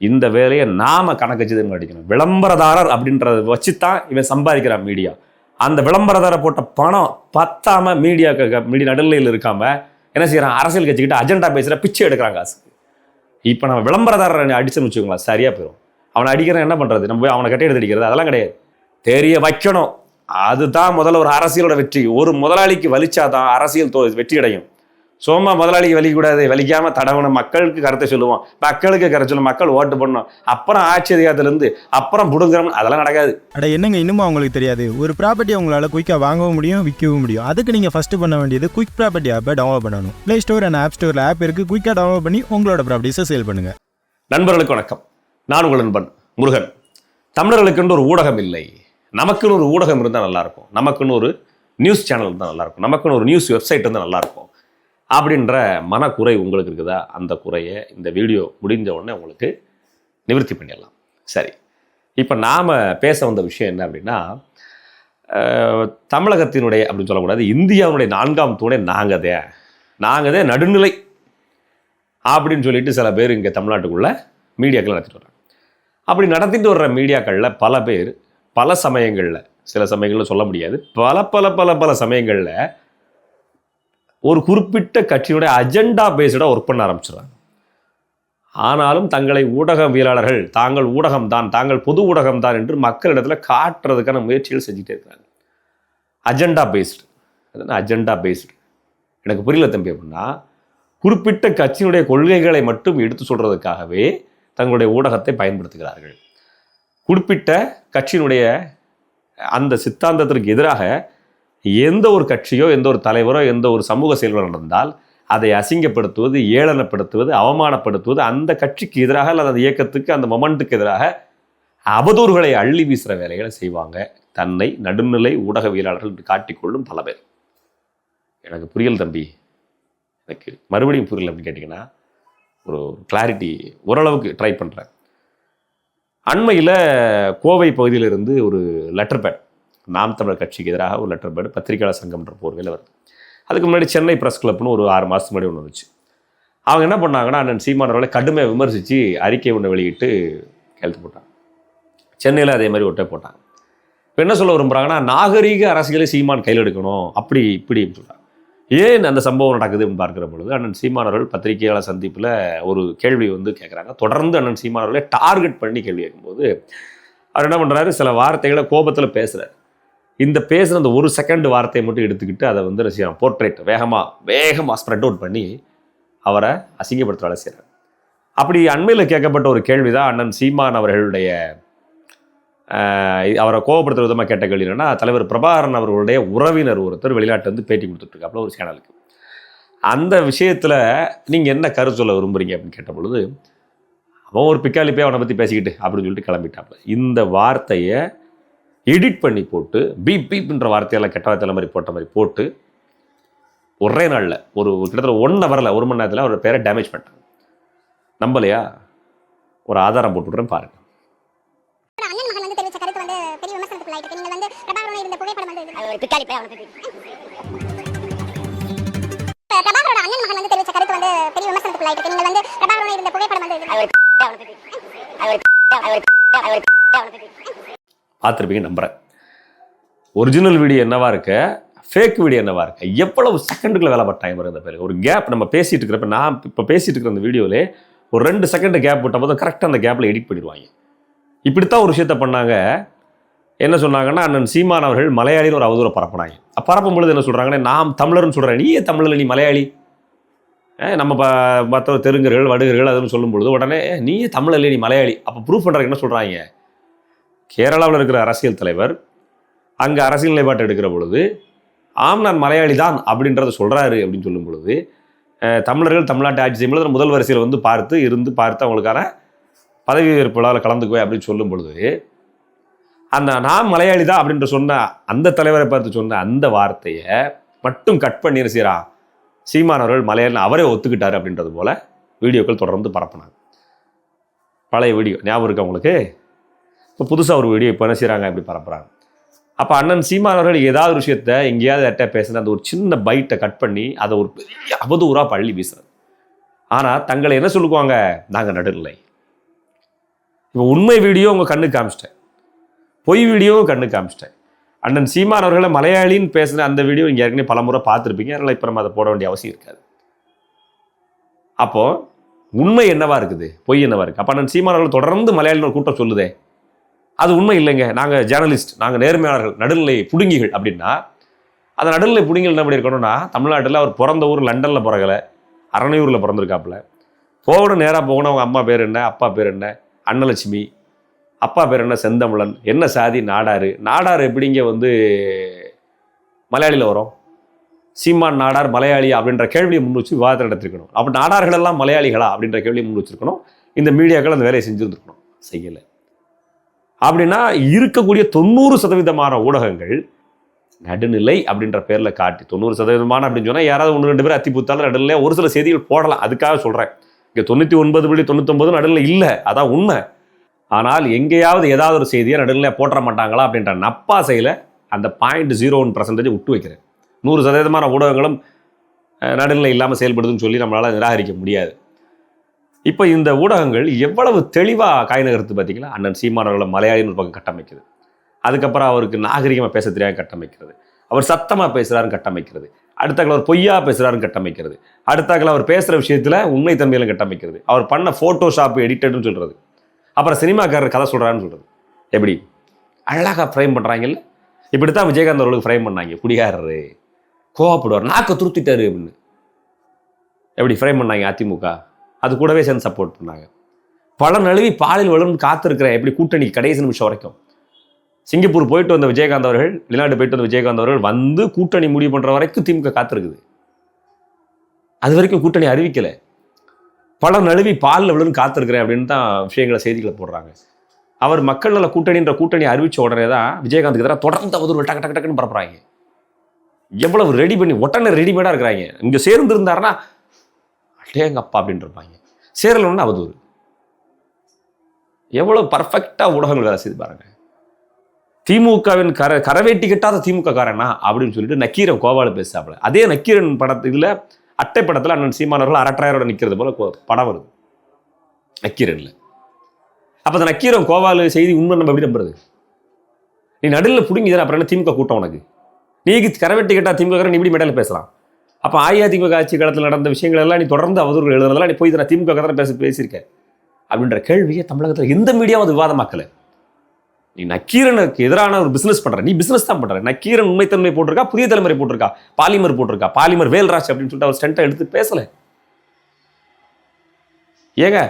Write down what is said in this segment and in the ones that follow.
இந்த வேலையை நாம கணக்கு அடிக்கணும். விளம்பரதாரர் அப்படின்றத வச்சு தான் இவன் சம்பாதிக்கிறான் மீடியா அந்த விளம்பரதாரர் போட்ட பணம் பத்தாம மீடியா மீடியா நடுநிலையில் இருக்காம என்ன செய்யறான்? அரசியல் கட்சிக்கிட்ட அஜெண்டா பேசுகிற பிச்சை எடுக்கிறான் காசு இப்போ நம்ம விளம்பரதாரரை அடிச்சுன்னு வச்சுக்கோங்களேன் சரியாக போயிடும் அவனை அடிக்கிறேன் என்ன பண்ணுறது நம்ம போய் அவனை கட்டி எடுத்து அடிக்கிறது? அதெல்லாம் கிடையாது. தெரிய வைக்கணும். அதுதான் முதல்ல ஒரு அரசியலோட வெற்றி. ஒரு முதலாளிக்கு வலிச்சாதான் அரசியல் தோ வெற்றி அடையும் சோமா முதலாளிக்கு வலிக்கூடாது வலிக்காம தடவணும். மக்களுக்கு கருத்தை சொல்லுவோம். மக்களுக்கு கருத்து சொல்லும் மக்கள் ஓட்டு பண்ணணும் அப்புறம் ஆட்சி அதிகாரத்திலிருந்து அப்புறம் புடுங்குறோம் அதெல்லாம் நடக்காது. அட என்னங்க இன்னுமா உங்களுக்கு தெரியாது. ஒரு ப்ராப்பர்ட்டி உங்களால் குயிக்காக வாங்கவும் முடியும் விற்கவும் முடியும். அதுக்கு நீங்கள் ஃபஸ்ட்டு பண்ண வேண்டியது குயிக் ப்ராப்பர்ட்டி ஆப்பை டவுன்லோட் பண்ணணும். ப்ளே ஸ்டோர் அண்ட் ஆப் ஸ்டோரில் ஆப் இருக்குது குயிக்காக டவுன்லோட் பண்ணி உங்களோட ப்ராப்பர்ட்டிஸை சேல் பண்ணுங்கள் நண்பர்களுக்கு வணக்கம். நான் உங்கள் நண்பன் முருகன். தமிழர்களுக்குன்னு ஒரு ஊடகம் இல்லை. நமக்குன்னு ஒரு ஊடகம் இருந்தால் நல்லாயிருக்கும் நமக்குன்னு ஒரு நியூஸ் சேனல் இருந்தால் நல்லாயிருக்கும் நமக்குன்னு ஒரு நியூஸ் வெப்சைட் இருந்தால் நல்லாயிருக்கும் அப்படின்ற மனக்குறை உங்களுக்கு இருக்குதா? அந்த குறையை இந்த வீடியோ முடிஞ்ச உடனே உங்களுக்கு நிவர்த்தி பண்ணிடலாம். சரி. இப்போ நாம் பேச வந்த விஷயம் என்ன அப்படின்னா தமிழகத்தினுடைய அப்படின்னு சொல்லக்கூடாது இந்தியாவுடைய நான்காம் தூணை நாங்கதே. நாங்கதே நடுநிலை அப்படின்னு சொல்லிட்டு சில பேர் இங்கே தமிழ்நாட்டுக்குள்ளே மீடியாக்கள் நடத்திட்டு வர்றாங்க. அப்படி நடத்திட்டு வர்ற மீடியாக்களில் பல பேர் பல சமயங்களில் சில சமயங்களில் சொல்ல முடியாது. பல பல பல பல சமயங்களில் ஒரு குறிப்பிட்ட கட்சியினுடைய அஜெண்டா பேஸ்டாக ஒர்க் பண்ண ஆரம்பிச்சிடுறாங்க. ஆனாலும் தங்களை ஊடகவியலாளர்கள் தாங்கள் ஊடகம்தான் தாங்கள் பொது ஊடகம்தான் என்று மக்களிடத்தில் காட்டுறதுக்கான முயற்சிகள் செஞ்சுட்டே இருக்காங்க. அஜெண்டா பேஸ்டு அதுனா அஜெண்டா பேஸ்டு எனக்கு புரியல தம்பி அப்படின்னா குறிப்பிட்ட கட்சியினுடைய கொள்கைகளை மட்டும் எடுத்து சொல்கிறதுக்காகவே தங்களுடைய ஊடகத்தை பயன்படுத்துகிறார்கள். குறிப்பிட்ட கட்சியினுடைய அந்த சித்தாந்தத்திற்கு எதிராக எந்த ஒரு கட்சியோ எந்த ஒரு தலைவரோ எந்த ஒரு சமூக செயல்கள் நடந்தால் அதை அசிங்கப்படுத்துவது ஏளனப்படுத்துவது அவமானப்படுத்துவது அந்த கட்சிக்கு எதிராக அல்லது அந்த இயக்கத்துக்கு அந்த மொமெண்ட்டுக்கு எதிராக அவதூறுகளை அள்ளி வீசுகிற வேலைகளை செய்வாங்க. தன்னை நடுநிலை ஊடகவியலாளர்கள் என்று காட்டிக்கொள்ளும் பல பேர். எனக்கு புரியல் தம்பி. எனக்கு மறுபடியும் புரியல அப்படின்னு கேட்டிங்கன்னா ஒரு கிளாரிட்டி ஓரளவுக்கு ட்ரை பண்ணுறேன் அண்மையில் கோவை பகுதியிலிருந்து ஒரு லெட்டர் பேட் நாம் தமிழர் கட்சிக்கு எதிராக ஒரு லெட்டர் பேட் பத்திரிகையாளர் சங்கம்ன்ற போர்வையில் வருது. அதுக்கு முன்னாடி சென்னை ப்ரெஸ் கிளப்னு ஒரு ஆறு மாதத்துக்கு முன்னாடி ஒன்று வந்துச்சு. அவங்க என்ன பண்ணாங்கன்னா அண்ணன் சீமானவர்களை கடுமையாக விமர்சித்து அறிக்கை ஒன்று வெளியிட்டு கையெழுத்து போட்டாங்க. சென்னையில் அதே மாதிரி ஒட்டை போட்டாங்க. இப்போ என்ன சொல்ல விரும்புகிறாங்கன்னா நாகரீக அரசியலை சீமான் கையில் எடுக்கணும். அப்படி இப்படி சொல்கிறாங்க ஏன் அந்த சம்பவம் நடக்குதுன்னு பார்க்குற பொழுது அண்ணன் சீமானவர்கள் பத்திரிகையாளர் சந்திப்பில் ஒரு கேள்வி வந்து கேட்குறாங்க தொடர்ந்து அண்ணன் சீமானவர்களை டார்கெட் பண்ணி கேள்வி கேட்கும்போது அவர் என்ன பண்ணுறாரு சில வார்த்தைகளை கோபத்தில் பேசுகிறார் இந்த பேசுகிற அந்த ஒரு செகண்ட் வார்த்தையை மட்டும் எடுத்துக்கிட்டு அதை வந்து ரசிகர் போர்ட்ரேட் வேகமாக வேகமாக ஸ்ப்ரெட் அவுட் பண்ணி அவரை அசிங்கப்படுத்துகிற வேலை செய்கிறார் அப்படி அண்மையில் கேட்கப்பட்ட ஒரு கேள்வி தான் அண்ணன் சீமான் அவர்களுடைய அவரை கோவப்படுத்துற விதமாக கேட்ட கேள்வி என்னென்னா தலைவர் பிரபாகரன் அவர்களுடைய உறவினர் ஒருத்தர் வெளிநாட்டு வந்து பேட்டி கொடுத்துட்ருக்காப்புல ஒரு சேனலுக்கு அந்த விஷயத்தில் நீங்கள் என்ன கருத்து சொல்ல விரும்புகிறீங்க அப்படின்னு கேட்ட பொழுது அவன் ஒரு பிக்காலி போய் அவனை பற்றி பேசிக்கிட்டு அப்படின்னு சொல்லிட்டு கிளம்பிட்டாப்புல. இந்த வார்த்தையை எடிட் பண்ணி போட்டு பீப் பீப்ன்ற வார்த்தையெல்லாம் கெட்ட வார்த்தையில மாதிரி போட்ட மாதிரி போட்டு ஒரே நாளில் ஒரு கிட்டத்தட்ட ஒன் ஹவரில் ஒரு மணி நேரத்தில் அவர் பேரை டேமேஜ் பண்ணிட்டாங்க நம்பலையா ஒரு ஆதாரம் போட்டு விட்றேன் பாருங்க அண்ணன் பார்த்துருப்பீங்க நம்புகிறேன் ஒரிஜினல் வீடியோ என்னவா இருக்க? ஃபேக் வீடியோ என்னவா இருக்கு? எவ்வளவு செகண்டுக்குள்ள வேலை டைம் பாருங்க அந்த பேர்? ஒரு கேப் நம்ம பேசிட்டு இருக்கிறப்ப நான் இப்போ பேசிட்டு இருக்கிற அந்த வீடியோவில் ஒரு ரெண்டு செகண்ட் கேப் விட்ட போது கரெக்டாக அந்த கேப்பில் எடிட் பண்ணிடுவாங்க. இப்படித்தான் ஒரு விஷயத்த பண்ணாங்க. என்ன சொன்னாங்கன்னா அண்ணன் சீமான் அவர்கள் மலையாளின்னு ஒரு அவதூறை பரப்புனாங்க. அப்ப பரப்பும் பொழுது என்ன சொல்கிறாங்கன்னா நான் தமிழர்னு சொல்கிறேன் நீயே தமிழில் நீ மலையாளி. நம்ம ப மற்ற தெலுங்கர்கள் வடுகர்கள் அதுன்னு சொல்லும் பொழுது உடனே நீயே தமிழில் நீ மலையாளி. அப்போ ப்ரூஃப் பண்ணுறதுக்கு என்ன சொல்கிறாங்க கேரளாவில் இருக்கிற அரசியல் தலைவர் அங்கே அரசியல் நிலைப்பாட்டை எடுக்கிற பொழுது ஆம் நான் மலையாளி தான் அப்படின்றத சொல்கிறாரு அப்படின்னு சொல்லும் பொழுது தமிழர்கள் தமிழ்நாட்டை ஆட்சி செய்யும் பொழுது முதல் வரிசையில் வந்து பார்த்து இருந்து பார்த்து அவங்களுக்கான பதவி ஏற்பு விழாவில் கலந்துக்குவேன் அப்படின்னு சொல்லும் பொழுது அந்த நான் மலையாளி தான் அப்படின்ற சொன்ன அந்த தலைவரை பார்த்து சொன்ன அந்த வார்த்தையை மட்டும் கட் பண்ணி என்ன சீமானவர்கள் மலையாளி அவரே ஒத்துக்கிட்டார் அப்படின்றது போல் வீடியோக்கள் தொடர்ந்து பரப்புனாங்க. பழைய வீடியோ ஞாபகம் இருக்கா உங்களுக்கு? இப்போ புதுசாக ஒரு வீடியோ இப்போ என்ன செய்கிறாங்க இப்படி பரப்புகிறாங்க அப்போ அண்ணன் சீமான் அவர்கள் ஏதாவது ஒரு விஷயத்த எங்கேயாவது எட்ட பேசுன அந்த ஒரு சின்ன பைட்டை கட் பண்ணி அதை ஒரு பெரிய அவதூறாக பள்ளி வீசுறது. ஆனால் தங்களை என்ன சொல்லுவாங்க? நாங்கள் நடுநிலை. இப்போ உண்மை வீடியோ உங்கள் கண்ணுக்கு காமிச்சிட்டேன். பொய் வீடியோவும் கண்ணுக்கு காமிச்சிட்டேன். அண்ணன் சீமான் அவர்களை மலையாளின்னு பேசின அந்த வீடியோ நீங்கள் ஏற்கனவே பல முறை பார்த்துருப்பீங்க. அதனால் இப்போ நம்ம அதை போட வேண்டிய அவசியம் இருக்காது. அப்போது உண்மை என்னவா இருக்குது? பொய் என்னவா இருக்குது அப்போ அண்ணன் சீமான் அவர்கள் தொடர்ந்து மலையாளின்னு ஒரு கூட்டம் சொல்லுதே. அது உண்மை இல்லைங்க. நாங்கள் ஜேர்னலிஸ்ட் நாங்கள் நேர்மையாளர்கள் நடுநிலை புடுங்கிகள் அப்படின்னா அந்த நடுநிலை புடுங்கிகள் என்ன பண்ணியிருக்கணும்னா தமிழ்நாட்டில் அவர் பிறந்த ஊர் லண்டனில் பிறகலை அரணையூரில் பிறந்திருக்காப்புல. போகணும் நேராக போகணும் அவங்க அம்மா பேர் என்ன அப்பா பேர் என்ன அன்னலட்சுமி அப்பா பேர் என்ன செந்தமிழன் என்ன சாதி நாடார் நாடார் எப்படிங்க வந்து மலையாளியில் வரும்? சீமான் நாடார் மலையாளி அப்படின்ற கேள்வியை முன் வச்சு விவாதத்தை நடத்திருக்கணும். அப்போ நாடார்கள் எல்லாம் மலையாளிகளா அப்படின்ற கேள்வியை முன் வச்சிருக்கணும். இந்த மீடியாக்கள் அந்த வேலையை செஞ்சுருந்துருக்கணும். செய்யலை. அப்படின்னா இருக்கக்கூடிய தொண்ணூறு சதவீதமான ஊடகங்கள் நடுநிலை அப்படின்ற பேரில் காட்டி தொண்ணூறு சதவீதமான அப்படின்னு சொன்னால் யாராவது ஒன்று ரெண்டு பேர் அத்தி புத்தாலும் நடுநிலை ஒரு சில செய்திகள் போடலாம். அதுக்காக சொல்கிறேன் இங்கே தொண்ணூற்றி ஒன்பது புள்ளி தொண்ணூத்தொம்பது நடுநிலை இல்லை. அதான் உண்மை. ஆனால் எங்கேயாவது ஏதாவது ஒரு செய்தியை நடுநிலையாக போட்டுற மாட்டாங்களா அப்படின்ற நப்பாசையில் அந்த பாயிண்ட் ஜீரோ ஒன் பர்சன்டேஜ் விட்டு வைக்கிறேன். நூறு சதவீதமான ஊடகங்களும் நடுநிலை இல்லாமல் செயல்படுதுன்னு சொல்லி நம்மளால் நிராகரிக்க முடியாது. இப்போ இந்த ஊடகங்கள் எவ்வளவு தெளிவாக காய் நகர்த்து பார்த்தீங்களா? அண்ணன் சீமானவர்களை மலையாளின்னு ஒரு பக்கம் கட்டமைக்குது. அதுக்கப்புறம் அவருக்கு நாகரிகமாக பேச தெரியாம கட்டமைக்கிறது. அவர் சத்தமாக பேசுகிறாருன்னு கட்டமைக்கிறது. அடுத்தாக்கள் அவர் பொய்யா பேசுகிறாருன்னு கட்டமைக்கிறது. அடுத்தாக்கில் அவர் பேசுகிற விஷயத்தில் உண்மை தன்மையிலும் கட்டமைக்கிறது. அவர் பண்ண ஃபோட்டோஷாப் எடிட்டட்னு சொல்கிறது அப்புறம் சினிமாக்காரர் கதை சொல்கிறான்னு சொல்கிறது எப்படி? அழகாக ஃப்ரேம் பண்ணுறாங்கல்ல இப்படி தான் விஜயகாந்த் அவர்களுக்கு ஃப்ரேம் பண்ணாங்க. குடிகாரரு. கோவப்படுவார். நாக்க துருத்திட்டாரு அப்படின்னு. எப்படி ஃப்ரேம் பண்ணாங்க? அதிமுக. அது கூடவே சேர்ந்து சப்போர்ட் பண்ணாங்க. பல நழுவி பாலில் விழுந்து காத்திருக்கிறேன் எப்படி கூட்டணி கடைசி நிமிஷம் வரைக்கும்? சிங்கப்பூர் போயிட்டு வந்த விஜயகாந்த் அவர்கள் வெளிநாட்டு போயிட்டு வந்த விஜயகாந்த் அவர்கள் வந்து கூட்டணி முடிவு பண்ற வரைக்கும் திமுக காத்திருக்குது. அது வரைக்கும் கூட்டணி அறிவிக்கலை. பல நழுவி பாலில் விழுந்து காத்திருக்கிறேன் அப்படின்னு தான் விஷயங்களை செய்திகளை போடுறாங்க. அவர் மக்கள் நல கூட்டணின்ற கூட்டணி அறிவித்த உடனே தான் விஜயகாந்த்க்கு எதிராக தொடர்ந்து அவதூறு டக்கு டக்கு டக்குன்னு பரப்புறாங்க. எவ்வளவு ரெடி பண்ணி உடனே ரெடிமேடாக இருக்கிறாங்க. இங்கே சேர்ந்து இருந்தாருன்னா அட்டேங்கப்பா அப்படின்னு இருப்பாங்க சேரலன்னா அவதூறு. எவ்வளோ பர்ஃபெக்டாக ஊடகங்கள் வேலை செய்து பாருங்க. திமுகவின் கர கரவேட்டி கட்டாத திமுக காரனா அப்படின்னு சொல்லிட்டு நக்கீரன் கோவால பேசாப்புல அதே நக்கீரன் படத்து அட்டை படத்தில் அண்ணன் சீமானவர்கள் அரட்டாயரோட நிற்கிறது போல கோ- படம் வருது. நக்கீரனில். அப்போ அந்த நக்கீரன் கோவாலு செய்தி உண்மை நம்ம எப்படி நம்புறது? நீ நடுவில் பிடிங்கி அப்புறம் என்ன திமுக கூட்டம் உனக்கு? நீ கரவெட்டி கட்டா திமுக நீ இப்படி மெடலில் பேசலாம். அப்போ அஇஅதிமுக ஆட்சி காலத்தில் நடந்த விஷயங்கள் எல்லாம் நீ தொடர்ந்து அவதூறு எழுதுறதெல்லாம் நீ போய் நான் திமுக தான் பேச பேசியிருக்க அப்படின்ற கேள்வியை தமிழகத்தில் எந்த மீடியாவும் அது விவாதமாக்கல. நீ நக்கீரனுக்கு எதிரான ஒரு பிசினஸ் பண்ணுற நீ பிசினஸ் தான் பண்ணுற நக்கீரன் உண்மைத்தன்மை போட்டிருக்கா? புதிய தலைமுறை போட்டிருக்கா? பாலிமர் போட்டிருக்கா? பாலிமர் வேல்ராஜ் அப்படின்னு சொல்லிட்டு அவர் ஸ்டென்ட்டை எடுத்து பேசலை. ஏங்க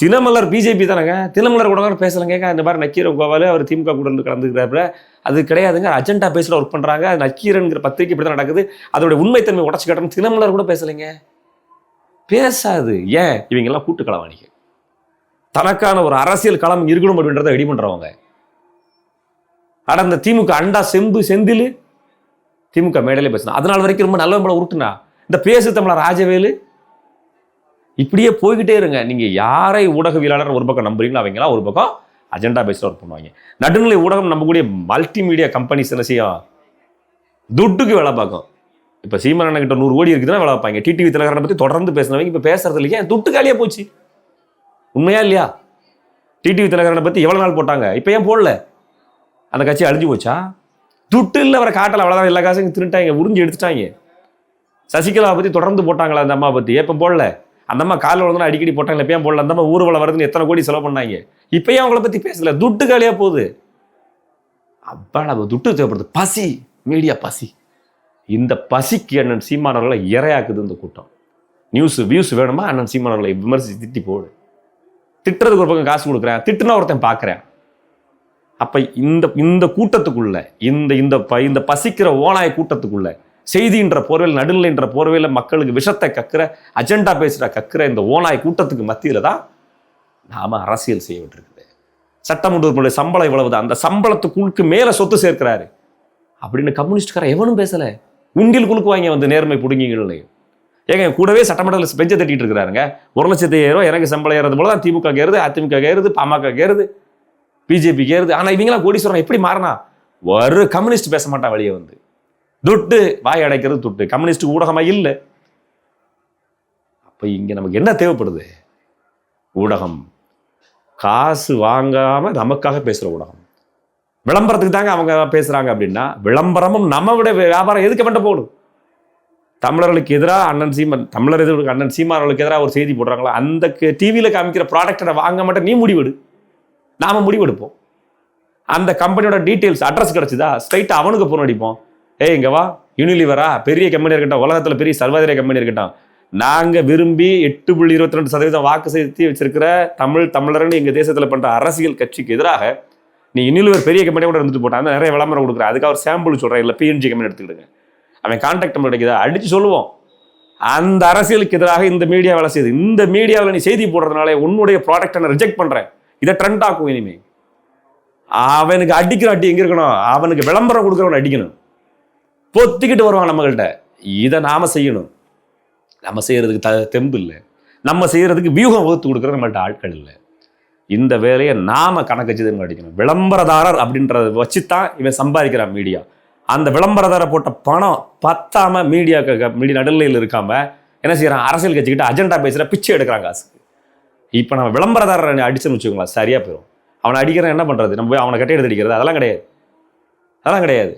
தினமலர் பிஜேபி தானேங்க? தினமலர் கூட தான் கேட்க இந்த மாதிரி நக்கீரன் கோவால் அவர் திமுக கூட இருந்து கலந்துக்கிறாப்புல. அது கிடையாதுங்க. அஜெண்டா பேஸில் ஒர்க் பண்ணுறாங்க அது நக்கீரன்கிற பத்திரிக்கை இப்படி தான் நடக்குது. அதோடைய உண்மைத்தன்மை உடச்சு கட்டணும். தினமலர் கூட பேசலைங்க. பேசாது. ஏன்? இவங்கெல்லாம் கூட்டு களவாணிகள் தனக்கான ஒரு அரசியல் களம் இருக்கணும் அப்படின்றத ரெடி பண்ணுறவங்க ஆனால் அந்த திமுக அண்டா செம்பு செந்தில் திமுக மேடையிலே பேசினா. அதனால் வரைக்கும் ரொம்ப நல்ல உருட்டுனா. இந்த பேசு தமிழர் ராஜவேலு இப்படியே போய்கிட்டே இருங்க. நீங்கள் யாரை ஊடகவியலாளர் ஒரு பக்கம் நம்புறீங்களோ அவங்களாம் ஒரு பக்கம் அஜெண்டா பேஸ்ல ஒர்க் பண்ணுவாங்க. நடுநிலை ஊடகம் நம்பக்கூடிய மல்டிமீடியா கம்பெனிஸ் என்ன செய்யும்? துட்டுக்கு வேலை பார்க்கும். இப்போ சீமானண்ணன் கிட்ட நூறு கோடி இருக்குதுன்னா வேலை பார்ப்பாங்க. டிடிவி திலகரனை பற்றி தொடர்ந்து பேசினவங்க இப்போ பேசுறது இல்லையா? துட்டு காலியாக போச்சு. உண்மையா இல்லையா? டிடிவி திலகரனை பற்றி எவ்வளோ நாள் போட்டாங்க? இப்போ ஏன் போடல? அந்த கட்சி அழிஞ்சு போச்சா? துட்டு இல்லை அவரை காட்டல. அவ்வளோதான் எல்லா காசும் திருட்டாங்க உறிஞ்சி எடுத்துட்டாங்க. சசிகலாவை பற்றி தொடர்ந்து போட்டாங்களா அந்த அம்மா பற்றி எப்போ போடல? அந்தம்மா காலில் விழுந்தா அடிக்கடி போட்டாங்க எப்பயும் போடல? அந்தம்மா ஊர்வலம் வருதுன்னு எத்தனை கோடி செலவு பண்ணாங்க? இப்பயும் அவங்கள பற்றி பேசல. துட்டு காலியாக போகுது. அவ்வளவு துட்டு தேவைப்படுது. பசி மீடியா பசி. இந்த பசிக்கு அண்ணன் சீமானவர்களை இரையாக்குது இந்த கூட்டம். நியூஸ் வியூஸ் வேணுமா? அண்ணன் சீமானவர்களை விமர்சித்து திட்டி போடு. திட்டுறதுக்கு ஒரு பக்கம் காசு கொடுக்குறேன். திட்டுனா ஒருத்தன் பார்க்குறேன் அப்போ இந்த இந்த கூட்டத்துக்குள்ள இந்த இந்த ப இந்த பசிக்கிற ஓனாய கூட்டத்துக்குள்ள செய்தின்ற போர்வையில் நடுநிலைன்ற போர்வையில் மக்களுக்கு விஷத்தை கக்கிற அஜெண்டா பேசுகிற கக்கிற இந்த ஓனாய் கூட்டத்துக்கு மத்தியில் தான் நாம் அரசியல் செய்ய விட்டுருக்குது சட்டமன்ற உறுப்பினருடைய சம்பளம் இவ்வளவுதான். அந்த சம்பளத்துக்குழுக்கு மேலே சொத்து சேர்க்கிறாரு. அப்படின்னு கம்யூனிஸ்ட்காரன் எவனும் பேசலை. உண்டில் குலுக்குவாங்க வந்து நேர்மை புடுங்கிகள் ஏங்க கூடவே சட்டமன்றத்தில் பெஞ்சை தட்டிட்டு இருக்கிறாருங்க. ஒரு லட்சத்தி ஏறும் எனக்கு சம்பளம் ஏறது போல தான் திமுக ஏறுது அதிமுக ஏறுது பாமக ஏறுது பிஜேபி ஏறுது. ஆனால் இவங்களாம் கோடீஸ்வரன் எப்படி மாறினா ஒரு கம்யூனிஸ்ட் பேச மாட்டான் வெளியே வந்து. துட்டு வாய் அடைக்கிறது துட்டு. கம்யூனிஸ்ட் ஊடகமாக இல்லை. அப்போ இங்கே நமக்கு என்ன தேவைப்படுது? ஊடகம். காசு வாங்காமல் நமக்காக பேசுகிற ஊடகம். விளம்பரத்துக்கு தாங்க அவங்க பேசுகிறாங்க அப்படின்னா விளம்பரமும் நம்ம விட வியாபாரம் எதுக்கு பண்ண போகணும் தமிழர்களுக்கு எதிராக அண்ணன் சீமன் தமிழர் எதிர்ப்பு அண்ணன் சீமானவர்களுக்கு எதிராக ஒரு செய்தி போடுறாங்களோ? அந்த டிவியில் காமிக்கிற ப்ராடக்டை வாங்க மாட்டேன் நீ முடிவெடு. நாம் முடிவெடுப்போம். அந்த கம்பெனியோட டீட்டெயில்ஸ் அட்ரஸ் கிடச்சிதா? ஸ்ட்ரைட்டாக அவனுக்கு ஃபோன் அடிப்போம். ஏய் இங்கே வா. யூனிலிவரா பெரிய கம்பெனி இருக்கட்டும். உலகத்தில் பெரிய சர்வாதிர கம்பெனி இருக்கட்டும். நாங்கள் விரும்பி எட்டு புள்ளி இருபத்தி ரெண்டு சதவீதம் வாக்கு செலுத்தி வச்சிருக்கிற தமிழ் தமிழர்னு எங்கள் தேசத்தில் பண்ணுற அரசியல் கட்சிக்கு எதிராக நீ யூனிலிவர் பெரிய கம்பெனி கூட இருந்துட்டு போட்டான் நிறைய விளம்பரம் கொடுக்குறேன். அதுக்கு அவர் சாம்பிள் சொல்கிறேன் இல்லை பிஎன்ஜி கம்பெனி எடுத்துக்கிடுங்க. அவன் கான்டாக்ட் நம்பர் கிடைக்குதா? அடித்து சொல்லுவோம். அந்த அரசியலுக்கு எதிராக இந்த மீடியா வேலை செய்யுது. இந்த மீடியாவில் நீ செய்தி போடுறதுனால உன்னுடைய ப்ராடக்டை நான் ரிஜெக்ட் பண்ணுறேன் இதை ட்ரெண்ட் ஆக்கும் இனிமே. அவனுக்கு அடிக்கிற அடி எங்கே இருக்கணும்? அவனுக்கு விளம்பரம் கொடுக்குறவனை அடிக்கணும். பொத்திக்கிட்டு வருவான் நம்மகிட்ட. இதை நாம் செய்யணும். நம்ம செய்கிறதுக்கு த தெம்பு இல்லை. நம்ம செய்கிறதுக்கு வியூகம் வகுத்து கொடுக்குற நம்மள்ட்ட ஆட்கள் இல்லை. இந்த வேலையை நாம் கணக்கு வச்சு அடிக்கணும் விளம்பரதாரர் அப்படின்றத வச்சு தான் இவன் சம்பாதிக்கிறான் மீடியா அந்த விளம்பரதாரர் போட்ட பணம் பத்தாம மீடியா மீடியா நடுநிலையில் இருக்காமல் என்ன செய்கிறான் அரசியல் கட்சிக்கிட்ட அஜெண்டா பேசுகிற பிச்சை எடுக்கிறான் காசு இப்போ நம்ம விளம்பரதாரரை அடிச்சுன்னு வச்சுக்கோங்களேன் சரியாக போயிடும் அவனை அடிக்கிறேன் என்ன பண்ணுறது நம்ம போய் அவனை கட்டி எடுத்து அடிக்கிறது? அதெல்லாம் கிடையாது. அதெல்லாம் கிடையாது.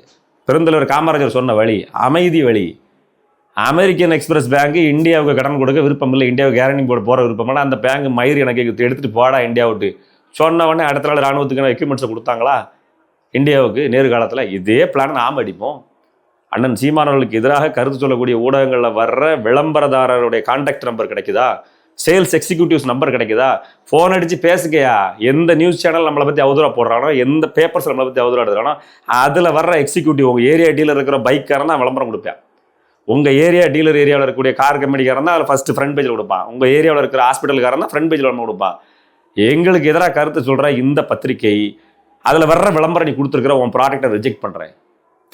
பெருந்தலைவர் காமராஜர் சொன்ன வழி அமைதி வழி. அமெரிக்கன் எக்ஸ்பிரஸ் பேங்க் இந்தியாவுக்கு கடன் கொடுக்க விருப்பம் இல்லை இந்தியாவுக்கு கேரண்டி போட போகிற விருப்பம் அந்த பேங்க் மயிர் எனக்கு எடுத்துகிட்டு போடா இந்தியா விட்டு. சொன்ன உடனே அடுத்த நாள் ராணுவத்துக்கான எக்யூப்மெண்ட்ஸை கொடுத்தாங்களா? இந்தியாவுக்கு நேரு காலத்தில் இதே பிளான் நாம் அடிப்போம். அண்ணன் சீமானவர்களுக்கு எதிராக கருத்து சொல்லக்கூடிய ஊடகங்களில் வர்ற விளம்பரதாரருடைய கான்டாக்ட் நம்பர் கிடைக்குதா? சேல்ஸ் எக்ஸிக்யூட்டிவ்ஸ் நம்பர் கிடைக்குதா? ஃபோன் அடித்து பேசுகையா? எந்த நியூஸ் சேனல் நம்மளை பற்றி அவதூறாக போடுறானோ எந்த பேப்பர்ஸ் நம்மளை பற்றி அவதூறாக எடுக்கிறானோ அதில் வர்ற எக்ஸிக்யூட்டிவ் உங்கள் ஏரியா டீலர் இருக்கிற பைக்காரன் தான் விளம்பரம் கொடுப்பேன். உங்கள் ஏரியா டீலர் ஏரியாவில் இருக்கக்கூடிய கார் கம்பெனிக்காரன் தான் அதில் ஃபஸ்ட்டு ஃப்ரண்ட் பேஜில் கொடுப்பான். உங்கள் ஏரியாவில் இருக்கிற ஹாஸ்பிட்டலுக்காரன் தான் ஃப்ரண்ட் பேஜில் விளம்பரம் கொடுப்பான். எங்களுக்கு எதிராக கருத்து சொல்கிற இந்த பத்திரிகை அதில் வர்ற விளம்பரம் நீ கொடுத்துருக்குற உன் ப்ராடக்ட்டை ரிஜெக்ட் பண்ணுறேன்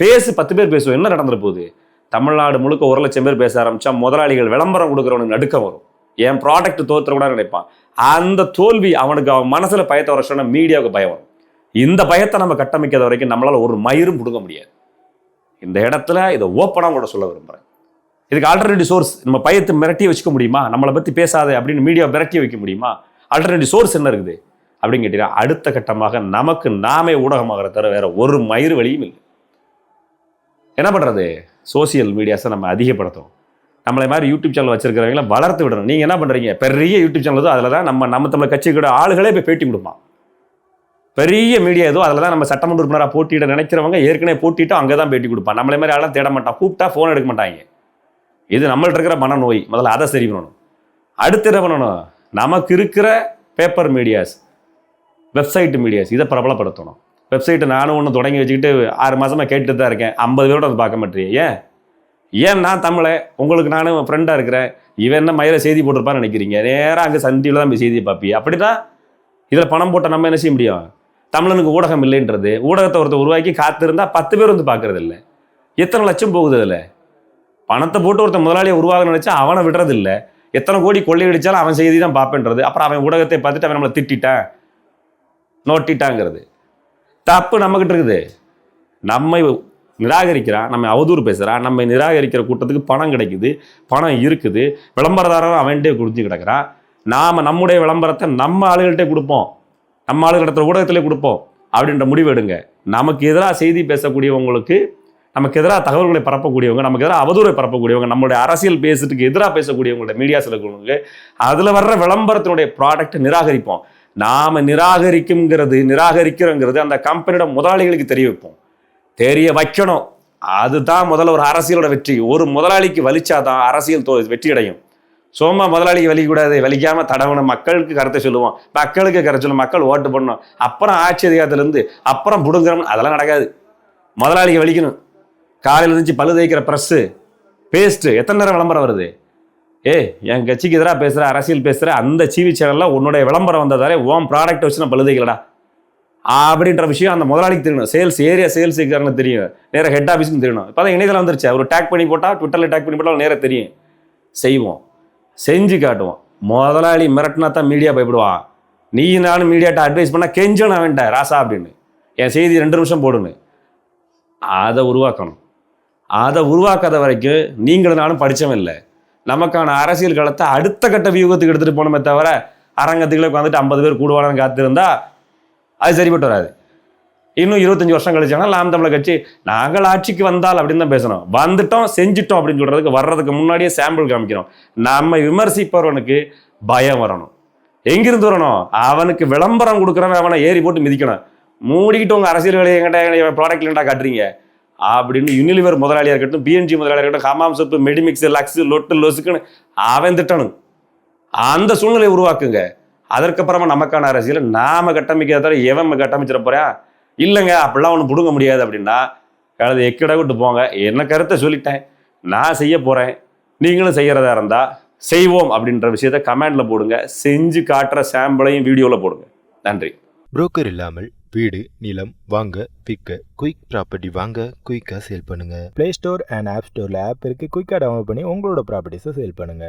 பேசு பத்து பேர் பேசுவோம் என்ன நடந்துற போகுது? தமிழ்நாடு முழுக்க ஒரு லட்சம் பேர் பேச ஆரம்பித்தா முதலாளிகள் விளம்பரம் கொடுக்குறவனுக்கு நடுக்கம் வரும். என் ப்ராடக்ட் தோத்துற கூட நினைப்பான். அந்த தோல்வி அவனுக்கு அவன் மனசில் பயத்தை வர சொன்னா மீடியாவுக்கு பயம் வரும். இந்த பயத்தை நம்ம கட்டமைக்காத வரைக்கும் நம்மளால் ஒரு மயிரும் கொடுக்க முடியாது. இந்த இடத்துல இதை ஓப்பனாக கூட சொல்ல விரும்புகிறேன் இதுக்கு ஆல்டர்னேட்டிவ் சோர்ஸ் நம்ம பயத்தை மிரட்டி வச்சுக்க முடியுமா? நம்மளை பற்றி பேசாதே அப்படின்னு மீடியா மிரட்டி வைக்க முடியுமா? ஆல்டர்னேட்டிவ் சோர்ஸ் என்ன இருக்குது? அப்படின்னு கேட்டீங்கன்னா அடுத்த கட்டமாக நமக்கு நாமே ஊடகமாகிற தவிர வேற ஒரு மயிறு வழியும் இல்லை. என்ன பண்ணுறது சோசியல் மீடியாஸை நம்ம அதிகப்படுத்தும் நம்மளை மாதிரி யூடியூப் சேனல் வச்சிருக்கிறவங்கள வளர்த்து விடணும். நீங்கள் என்ன பண்ணுறீங்க பெரிய யூடியூப் சேனல் ஏதோ அதில் தான் நம்ம நம்ம தமிழ் கட்சிக்கூட ஆளுகளே போய் பேட்டி கொடுப்பான் பெரிய மீடியா ஏதோ அதில் தான் நம்ம சட்டமன்ற உறுப்பினராக போட்டியிட நினைக்கிறவங்க ஏற்கனவே போட்டிட்டு அங்கே தான் பேட்டி கொடுப்பான் நம்மளே மாதிரி ஆளாம் தேட மாட்டான் கூப்பிட்டா ஃபோன் எடுக்க மாட்டாங்க. இது நம்மள்ட்ட இருக்கிற மனநோய். முதல்ல அதை சரி பண்ணணும். அடுத்து என்ன பண்ணணும்? நமக்கு இருக்கிற பேப்பர் மீடியாஸ் வெப்சைட் மீடியாஸ் இதை பிரபலப்படுத்தணும். வெப்சைட்டை நானும் ஒன்று தொடங்கி வச்சுக்கிட்டு ஆறு மாதமாக கேட்டுட்டு தான் இருக்கேன். ஐம்பது பேரோட அதை பார்க்க மாட்டேறியே ஏன்? ஏன் நான் தமிழை? உங்களுக்கு நானும் ஃப்ரெண்டாக இருக்கிறேன். இவன் என்ன மயில செய்தி போட்டிருப்பான்னு நினைக்கிறீங்க. நேராக அங்கே சந்தியில் தான் போய் செய்தியை பார்ப்பி அப்படின்னா இதில் பணம் போட்டால் நம்ம என்ன செய்ய முடியும்? தமிழனுக்கு ஊடகம் இல்லைன்றது ஊடகத்தை ஒருத்தர் உருவாக்கி காத்திருந்தால் பத்து பேர் வந்து பார்க்கறது இல்லை எத்தனை லட்சம் போகுது அதில் பணத்தை போட்டு ஒருத்தர் முதலாளியை உருவாக நினச்சா அவனை விடுறதில்லை. எத்தனை கோடி கொள்ளையடிச்சாலும் அவன் செய்தி தான் பார்ப்பேன்றது அப்புறம் அவன் ஊடகத்தை பார்த்துட்டு அவன் நம்மளை திட்டிட்டான். நோட்டிட்டாங்கிறது. தப்பு நம்மக்கிட்ட இருக்குது. நம்மை நிராகரிக்கிறான் நம்ம அவதூறு பேசுகிறான் நம்ம நிராகரிக்கிற கூட்டத்துக்கு பணம் கிடைக்குது பணம் இருக்குது விளம்பரதாரரும் அவன்கிட்டே குடிச்சு கிடக்கிறான் நாம் நம்முடைய விளம்பரத்தை நம்ம ஆளுகள்கிட்டே கொடுப்போம். நம்ம ஆளுகிடத்துல ஊடகத்திலே கொடுப்போம். அப்படின்ற முடிவு எடுங்க. நமக்கு எதிராக செய்தி பேசக்கூடியவங்களுக்கு நமக்கு எதிராக தகவல்களை பரப்பக்கூடியவங்க நமக்கு எதிராக அவதூறை பரப்பக்கூடியவங்க நம்மளுடைய அரசியல் பேசுறதுக்கு எதிராக பேசக்கூடியவங்களுடைய மீடியாஸில் இருக்கிறவங்க அதில் வர்ற விளம்பரத்தினுடைய ப்ராடக்ட் நிராகரிப்போம். நாம் நிராகரிக்குங்கிறது நிராகரிக்கிறோங்கிறது அந்த கம்பெனியோட முதலாளிகளுக்கு தெரிவிப்போம் தெரிய வைக்கணும். அதுதான் முதல்ல ஒரு அரசியலோட வெற்றி. ஒரு முதலாளிக்கு வலிச்சாதான் அரசியல் தோ வெற்றி அடையும். சும்மா முதலாளிக்கு வலிக்கூடாது வலிக்காமல் தடவணும். மக்களுக்கு கருத்தை சொல்லுவோம். மக்களுக்கு கருத்து சொல்லுவோம் மக்கள் ஓட்டு பண்ணணும் அப்புறம் ஆட்சி அதிகாரத்திலேருந்து அப்புறம் புடுங்குறோம் அதெல்லாம் நடக்காது. முதலாளிக்கு வலிக்கணும். காலையில் இருந்துச்சு பழு தேய்க்கிற ப்ரெஸ்ஸு பேஸ்ட்டு எத்தனை நேரம் விளம்பரம் வருது? ஏ என் கட்சிக்கு எதிராக பேசுகிற அரசியல் பேசுகிற அந்த டிவி சேனலில் உன்னுடைய விளம்பரம் வந்ததாலே ஓம் ப்ராடக்ட் வச்சு நான் பழுதைக்கலடா அப்படின்ற விஷயம் அந்த முதலாளிக்கு தெரியணும். சேல்ஸ் ஏரியா சேல்ஸ் இருக்காருன்னு தெரியும். நேராக ஹெட் ஆஃபீஸ்க்கு தெரியணும். இப்போ தான் இணையதளம் வந்துருச்சு. அவர் டேக் பண்ணி போட்டால் ட்விட்டரில் டேக் பண்ணி போட்டால் நேராக தெரியும். செய்வோம். செஞ்சு காட்டுவோம். முதலாளி மிரட்டினா தான் மீடியா பயப்படுவான் நீ நானும் மீடியாட்ட அட்வைஸ் பண்ணால் கெஞ்சணும் அவன்ட்ட ராசா அப்படின்னு. என் செய்தி ரெண்டு நிமிஷம் போடுன்னு. அதை உருவாக்கணும். அதை உருவாக்காத வரைக்கும் நீங்களும் நானும் படித்தவன் இல்லை. நமக்கான அரசியல் களத்தை அடுத்த கட்ட வியூகத்துக்கு எடுத்துகிட்டு போனோமே தவிர அரங்கத்துக்குள்ளே உட்காந்துட்டு ஐம்பது பேர் கூடுவானு காத்திருந்தா அது சரிப்பட்டு வராது. இன்னும் இருபத்தஞ்சு வருஷம் கழிச்சாங்கன்னா நாம் தமிழர் கட்சி நாங்கள் ஆட்சிக்கு வந்தால் அப்படின்னு தான் பேசணும். வந்துட்டோம் செஞ்சிட்டோம் அப்படின்னு சொல்கிறதுக்கு வர்றதுக்கு முன்னாடியே சாம்பிள் காமிக்கணும் நம்ம விமர்சிப்பவனுக்கு பயம் வரணும். எங்கிருந்து வரணும்? அவனுக்கு விளம்பரம் கொடுக்குறவன் அவனை ஏறி போட்டு மிதிக்கணும். மூடிக்கிட்டு உங்கள் அரசியல் வேலையை எங்கிட்ட ப்ராடக்ட் இல்லைண்டா காட்டுறீங்க. அப்படின்னு யூனிலிவர் முதலாளியாக இருக்கட்டும் பிஎன்ஜி முதலாளியாக இருக்கட்டும் ஹமாம் சப்பு மெடிமிக்ஸ் லக்ஸ் லொட்டு லொசுக்குன்னு அவன் திட்டணும். அந்த சூழ்நிலையை உருவாக்குங்க. அதற்கப்புறமா நமக்கான அரசியலை நாம கட்டமைக்கிறத எவன் கட்டமைச்சிட போறா? இல்லைங்க அப்படிலாம் ஒன்று பிடுங்க முடியாது அப்படின்னா கழுது எக்கட விட்டு போங்க. என்ன கருத்தை சொல்லிட்டேன்? நான் செய்ய போகிறேன் நீங்களும் செய்கிறதா இருந்தால் செய்வோம் அப்படின்ற விஷயத்த கமெண்டில் போடுங்க. செஞ்சு காட்டுற சாம்பிளையும் வீடியோவில் போடுங்க. நன்றி. புரோக்கர் இல்லாமல் வீடு நிலம் வாங்க விற்க குயிக் ப்ராப்பர்ட்டி வாங்க குயிக்காக சேல் பண்ணுங்க. ப்ளே ஸ்டோர் அண்ட் ஆப் ஸ்டோரில் ஆப் இருக்குது குயிக்காக டவுன்லோட் பண்ணி உங்களோட ப்ராப்பர்ட்டிஸை சேல் பண்ணுங்கள்